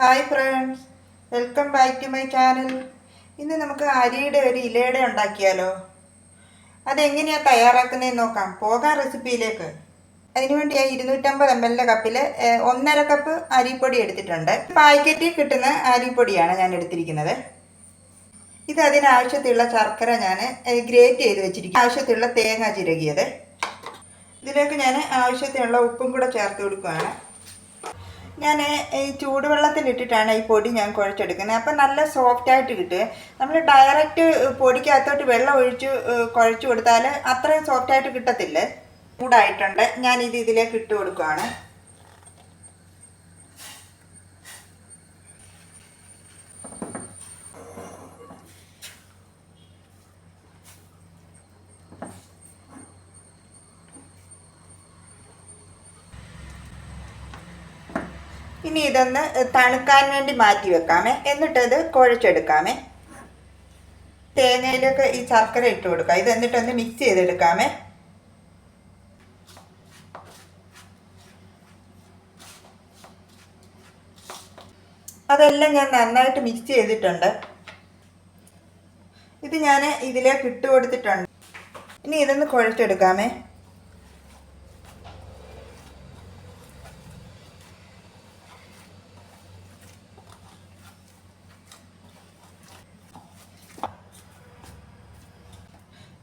Hi friends welcome back to my channel ഇന്ന് നമുക്ക് അരിയുടെ ഒരു ഇലയുടെ ഉണ്ടാക്കിയാലോ? അതെങ്ങനെയാണ് തയ്യാറാക്കുന്നതെന്ന് നോക്കാം. പോകാം റെസിപ്പിയിലേക്ക് അതിനുവേണ്ടി ഞാൻ ഇരുന്നൂറ്റമ്പത് എം എല്ലിന്റെ കപ്പിൽ ഒന്നര കപ്പ് അരിപ്പൊടി എടുത്തിട്ടുണ്ട്. പാക്കറ്റിൽ കിട്ടുന്ന അരിപ്പൊടിയാണ് ഞാൻ എടുത്തിരിക്കുന്നത്. ഇത് അതിനാവശ്യത്തിലുള്ള ശർക്കര ഞാൻ ഗ്രേറ്റ് ചെയ്ത് വെച്ചിരിക്കും ആവശ്യത്തിലുള്ള തേങ്ങ ചിരകിയത്. ഇതിലേക്ക് ഞാൻ ആവശ്യത്തിനുള്ള ഉപ്പും കൂടെ ചേർത്ത് കൊടുക്കുകയാണ് ഞാൻ ഈ ചൂടുവെള്ളത്തിലിട്ടിട്ടാണ് ഈ പൊടി ഞാൻ കുഴച്ചെടുക്കുന്നത്. അപ്പം നല്ല സോഫ്റ്റ് ആയിട്ട് കിട്ടും. നമ്മൾ ഡയറക്റ്റ് പൊടിക്കകത്തോട്ട് വെള്ളം ഒഴിച്ച് കുഴച്ചു കൊടുത്താൽ അത്രയും സോഫ്റ്റ് ആയിട്ട് കിട്ടത്തില്ല. ചൂടായിട്ടുണ്ട്. ഞാൻ ഇത് ഇതിലേക്ക് ഇട്ട് കൊടുക്കുകയാണ് ഇനി ഇതൊന്ന് തണുക്കാൻ വേണ്ടി മാറ്റി വെക്കാമേ. എന്നിട്ട് അത് കുഴച്ചെടുക്കാമേ. തേങ്ങയിലൊക്കെ ഈ ശർക്കര ഇട്ട് കൊടുക്കാം ഇത് എന്നിട്ടൊന്ന് മിക്സ് ചെയ്തെടുക്കാമേ. അതെല്ലാം ഞാൻ നന്നായിട്ട് മിക്സ് ചെയ്തിട്ടുണ്ട്. ഇത് ഞാൻ ഇതിലേക്ക് ഇട്ട് കൊടുത്തിട്ടുണ്ട്. ഇനി ഇതൊന്ന് കുഴച്ചെടുക്കാമേ.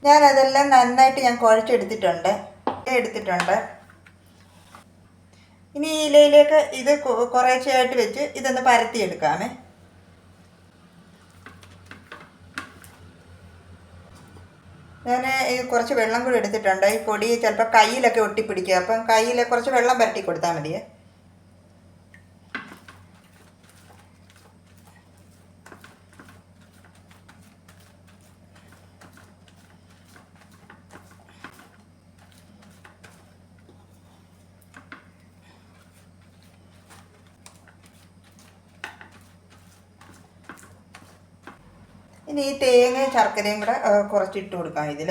ഞാൻ അതെല്ലാം നന്നായിട്ട് ഞാൻ കുഴച്ചെടുത്തിട്ടുണ്ട് എടുത്തിട്ടുണ്ട്. ഇനി ഈ ഇലയിലേക്ക് ഇത് കുറേശ്ശെയായിട്ട് വെച്ച് ഇതൊന്ന് പരത്തിയെടുക്കാമേ. ഞാൻ ഈ കുറച്ച് വെള്ളം കൂടി എടുത്തിട്ടുണ്ട്. ഈ പൊടി ചിലപ്പോൾ കയ്യിലൊക്കെ ഒട്ടിപ്പിടിക്കുക അപ്പം കയ്യിൽ കുറച്ച് വെള്ളം പരട്ടി കൊടുത്താൽ മതിയേ. ഇനി ഈ തേങ്ങയും ശർക്കരയും കൂടെ കുറച്ചിട്ട് കൊടുക്കാം ഇതിൽ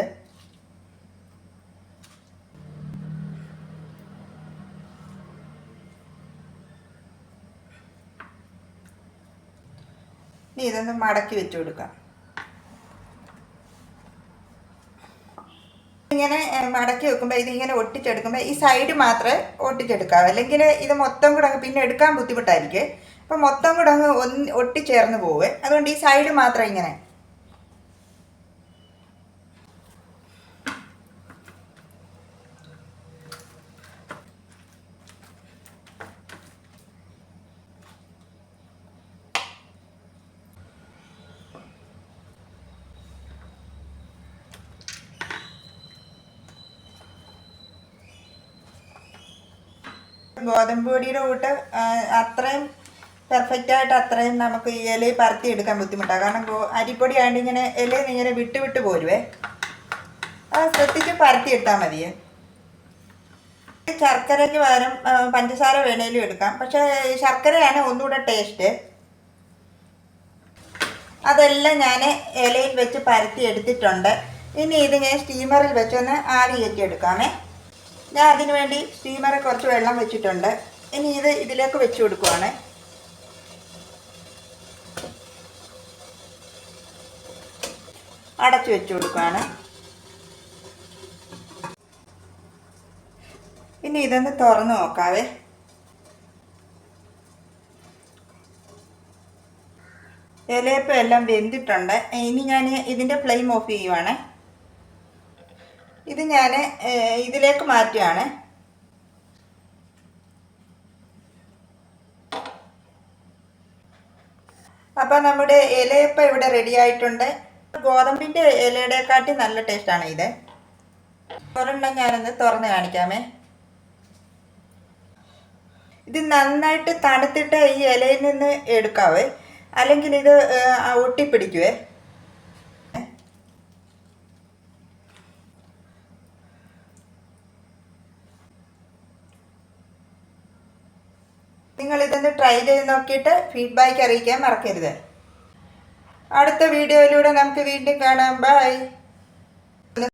ഇനി ഇതൊന്ന് മടക്കി വെച്ച് കൊടുക്കാം. ഇങ്ങനെ മടക്കി വെക്കുമ്പോൾ ഇതിങ്ങനെ ഒട്ടിച്ചെടുക്കുമ്പോൾ ഈ സൈഡ് മാത്രമേ ഒട്ടിച്ചെടുക്കാവൂ. അല്ലെങ്കിൽ ഇത് മൊത്തം കൂടെ അങ്ങ് പിന്നെ എടുക്കാൻ ബുദ്ധിമുട്ടായിരിക്കും. അപ്പം മൊത്തം കൂടെ അങ്ങ് ഒന്ന് ഒട്ടിച്ചേർന്ന് പോവേ. അതുകൊണ്ട് ഈ സൈഡ് മാത്രം ഇങ്ങനെ ഗോതമ്പ് പൊടിയുടെ കൂട്ട് അത്രയും പെർഫെക്റ്റ് ആയിട്ട് അത്രയും നമുക്ക് ഈ ഇലയിൽ പരത്തി എടുക്കാൻ ബുദ്ധിമുട്ടാണ് കാരണം അരിപ്പൊടി ആയതുകൊണ്ട് ഇങ്ങനെ ഇലയിൽ ഇങ്ങനെ വിട്ട് വിട്ട് പോരുവേ. അത് ശ്രദ്ധിച്ച് പരത്തി എടുത്താൽ മതിയേ ശർക്കരയ്ക്ക് പകരം പഞ്ചസാര വേണേലും എടുക്കാം. പക്ഷേ ശർക്കരയാണ് ഒന്നുകൂടെ ടേസ്റ്റ്. അതെല്ലാം ഞാൻ ഇലയിൽ വെച്ച് പരത്തി എടുത്തിട്ടുണ്ട്. ഇനി ഇത് ഞാൻ സ്റ്റീമറിൽ വെച്ചൊന്ന് ആവി കയറ്റി എടുക്കാമേ. ഞാൻ അതിന് വേണ്ടി സ്റ്റീമറിൽ കുറച്ച് വെള്ളം വെച്ചിട്ടുണ്ട്. ഇനി ഇത് ഇതിലേക്ക് വെച്ച് കൊടുക്കുവാണ്. അടച്ചു വെച്ച് കൊടുക്കുകയാണ് ഇനി ഇതൊന്ന് തുറന്ന് നോക്കാവേ. ഇലയപ്പം എല്ലാം വെന്തിട്ടുണ്ട്. ഇനി ഞാൻ ഇതിന്റെ ഫ്ലെയിം ഓഫ് ചെയ്യുവാണ്. ഇത് ഞാൻ ഇതിലേക്ക് മാറ്റുകയാണ്. അപ്പം നമ്മുടെ ഇലയപ്പം ഇവിടെ റെഡി ആയിട്ടുണ്ട്. ഗോതമ്പിന്റെ ഇലയുടെക്കാട്ടി നല്ല ടേസ്റ്റാണ് ഇത്. ഒരെണ്ണം ഞാനൊന്ന് തുറന്ന് കാണിക്കാമേ. ഇത് നന്നായിട്ട് തണുത്തിട്ട് ഈ ഇലയിൽ നിന്ന് എടുക്കാവേ. അല്ലെങ്കിൽ ഇത് ഒട്ടിപ്പിടിക്കുവേ. നിങ്ങൾ ഇതൊന്ന് ട്രൈ ചെയ്ത് നോക്കിയിട്ട് ഫീഡ്ബാക്ക് അറിയിക്കാൻ മറക്കരുത്. അടുത്ത വീഡിയോയിലൂടെ നമുക്ക് വീണ്ടും കാണാം. ബൈ